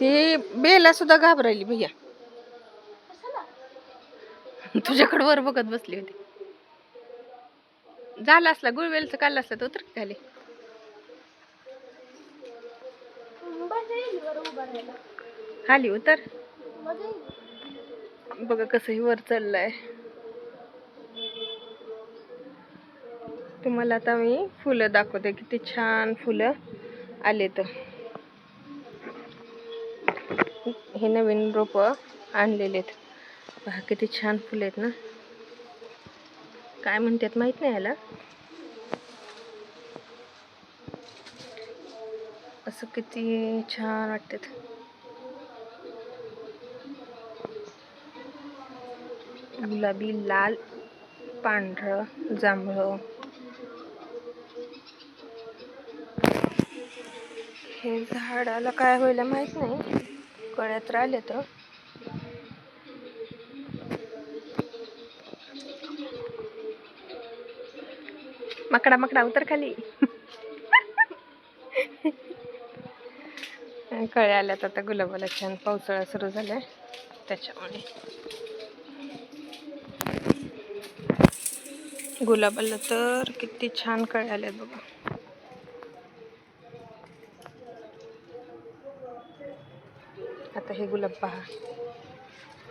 ती बेला सुद्धा घाबरायली भैया. तुझ्याकडे वर बघत बसली होती. झाला असला गुळवेलचं काढलं असलं तर उतर की खाली. खाली उतर. बघा कसं वर चाललंय. तुम्हाला आता मी फुलं दाखवते किती छान फुलं आले तर हे नवीन रोपं आणलेले आहेत. पहा किती छान फुलं आहेत ना. काय म्हणतात माहीत नाही याला असं किती छान वाटतात. गुलाबी लाल पांढरं जांभळं. हे झाडाला काय होईल माहीत नाही. कळ्यात राहिले तर? मकडा मकडा उतर खाली. कळे आल्यात आता गुलाबाला छान पावसाळा सुरू झालाय. त्याच्यामुळे. गुलाबाला तर किती छान कळे आल्यात बघा. हे गुलाब पहा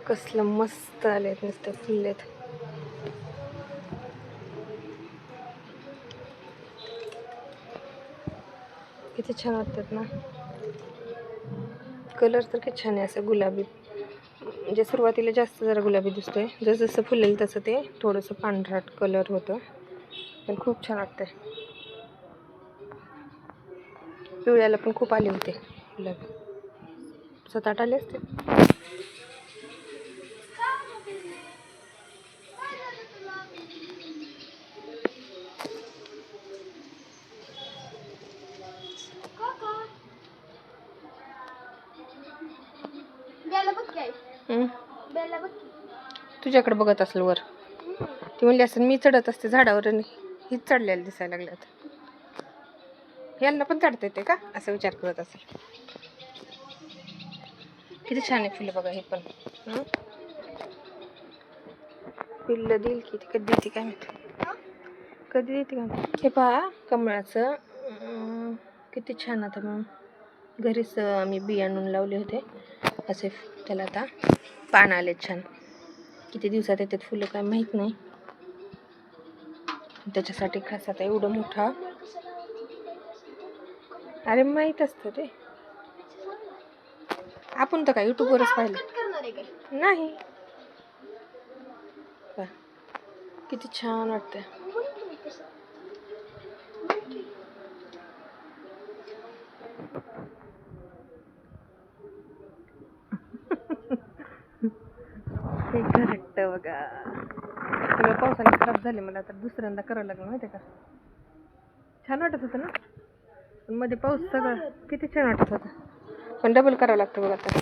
कसलं मस्त आलेत नुसते फुललेत. किती छान वाटतात ना. कलर तर किती छान आहे असं गुलाबी. म्हणजे सुरुवातीला जास्त जरा गुलाबी दिसतोय. जसं जसं फुलेल तसं ते थोडंसं पांढराट कलर होतं. पण खूप छान वाटतंय. पिवळ्याला पण खूप आले होते गुलाबी. सात आठ आले असते तुझ्याकडे बघत असेल वर. ती म्हणली असेल मी चढत असते झाडावर आणि हीच चढलेलं दिसायला लागल्यात यांना पण चढता येते का? असं विचार करत असेल. किती छान आहे फुलं बघा हे पण. पिल्लं देईल की ती कधी देते काय माहिती? कधी देते काय माहिती? हे पहा कमळाचं. किती छान आता मग. घरीच आम्ही मी बी आणून लावले होते. असे त्याला आता पान आले छान. किती दिवसात येतात फुलं काय माहीत नाही. त्याच्यासाठी खास आता एवढं मोठा. अरे माहीत असतं ते. आपण तर काय युट्यूबवरच पाहिलं. करणार आहे काय नाही. किती छान वाटतंय. हे बघा. सगळं पावसाने खराब झाले मला तर दुसऱ्यांदा करावं लागलं माहिती का? छान वाटत होतं ना? पण मध्ये पाऊस सगळं किती छान वाटत होतं. पण डबल करावं लागतं बघा आता.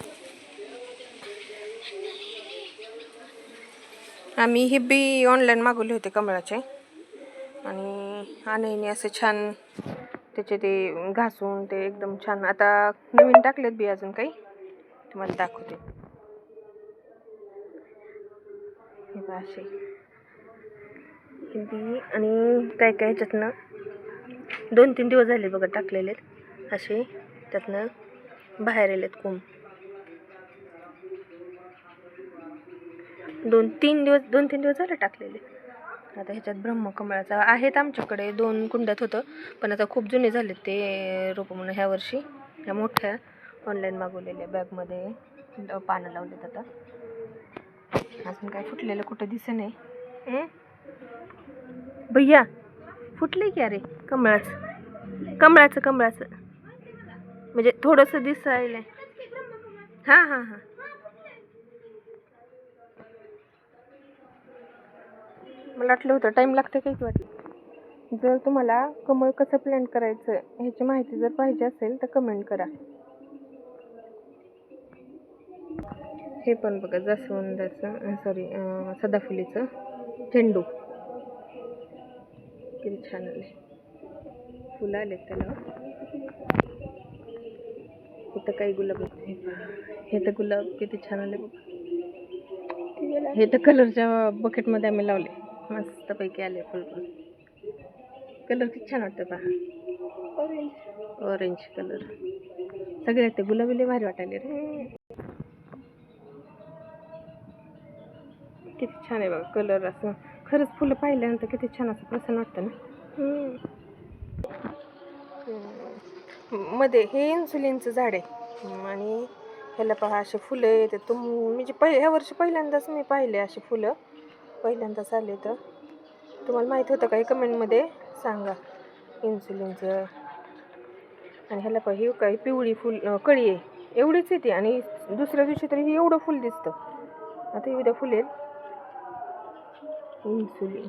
आम्ही हे बी ऑनलाईन मागवले होते कमळाचे. आणि आणायने असे छान त्याचे ते घासून ते एकदम छान. आता नवीन टाकलेत बी अजून काही. तुम्हाला दाखवते. हे बघा असे. बी आणि काय काय ह्याच्यातनं दोन तीन दिवस झाले बघा टाकलेले असे त्यातनं बाहेर आलेत कोंब दोन तीन दिवस दोन तीन दिवस झाले टाकलेले. आता ह्याच्यात ब्रह्मकमळाचा आहेत आमच्याकडे. दोन कुंड्यात होतं पण आता खूप जुने झाले ते रोपं म्हणून ह्या वर्षी. ह्या मोठ्या ऑनलाईन मागवलेल्या बॅगमध्ये पानं लावलेत आता. अजून काय फुटलेलं कुठं दिसे नाही. भैया फुटले की अरे? कमळाचं. कमळाचं कमळाचं. म्हणजे थोडंसं दिसायला हां हां हां. मला वाटलं होतं टाईम लागतं काही वाटलं जर तुम्हाला कमळ कसं प्लॅन करायचं ह्याची माहिती जर पाहिजे असेल तर कमेंट करा. हे पण बघा जास्वंदाचं सॉरी सदाफुलीचं झेंडू. किती छान आले फुलं आले त्याला. तर काही गुलाब. हे तर गुलाब किती छान आले बघ. हे तर कलरच्या बकेटमध्ये आम्ही लावले. मस्तपैकी आले फुल पण. कलर किती छान वाटतं पहा. ऑरेंज ऑरेंज कलर सगळे ते गुलाबी लय भारी वाटायले रे. किती छान आहे बघा कलर असं. खरंच फुलं पाहिल्यानंतर किती छान असं प्रसन्न वाटतं ना. मध्ये हे इन्सुलिनचं झाड आहे. आणि ह्याला पहा असे फुलं येते तुम म्हणजे पहि ह्या वर्षी पहिल्यांदाच मी पाहिले असे फुलं. पहिल्यांदाच आले तर. तुम्हाला माहीत होतं का हे कमेंटमध्ये सांगा. इन्सुलिनचं. आणि ह्याला पहा ही काही पिवळी फुल कळी आहे. एवढीच येते आणि दुसऱ्या दिवशी तरी हे एवढं फुल दिसतं. आता एवढ्या उद्या फुलेल. इन्सुलिन.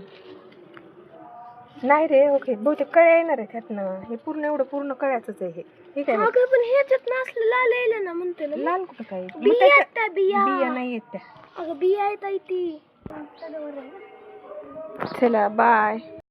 नाही रे ओके. बहुतेक कळ्या येणार आहे त्यातनं हे पूर्ण एवढं पूर्ण कळ्याचंच आहे हे. हे काय अगं पण ह्याच्यात नसलं लाल यायला ना म्हणते ना लाल कुठं काय? मग बिया त्याच्या- आहेत त्या बिया. बिया नाही येत त्या. अगं बिया आहेत ती. त्याच्यावर आहे ना. चला बाय